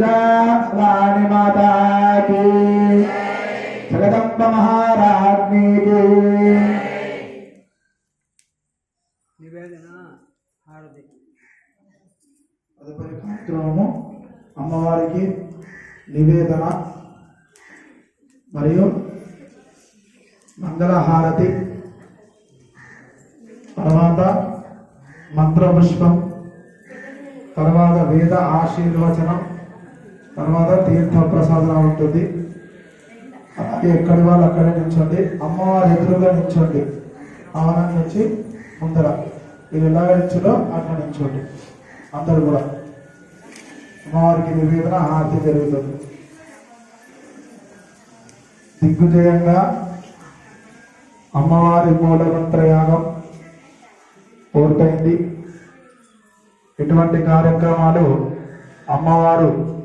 పూజా రాణి మాతాకి జగదంబ మహారాజ్ఞికి నివేదన హారతి. తదుపరి కార్యక్రమము అమ్మవారికి నివేదన మరియు మంగళహారతి. తర్వాత మంత్రపుష్పం తర్వాత వేద ఆశీర్వచనం తర్వాత తీర్థ ప్రసాదన ఉంటుంది. అలాగే ఎక్కడి వాళ్ళు అక్కడే నిల్చోండి. అమ్మవారి ఎదురుగా నిల్చోండి. ఆవరణ నుంచి ముందర. మీరు ఎలా నిల్చులో అట్లా నిల్చోండి. అందరు కూడా. అమ్మవారికి నివేదన హారతి జరుగుతుంది. దిగ్విజయంగా అమ్మవారి మూలమంత్ర యాగం పూర్తయింది. ఇటువంటి కార్యక్రమాలు అమ్మవారు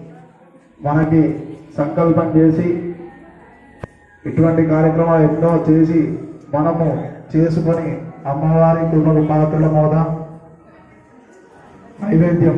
మనకి సంకల్పం చేసి ఇటువంటి కార్యక్రమాలు ఎన్నో చేసి మనము చేసుకొని అమ్మవారి కుటుంబ పాత్రల మోద నైవేద్యం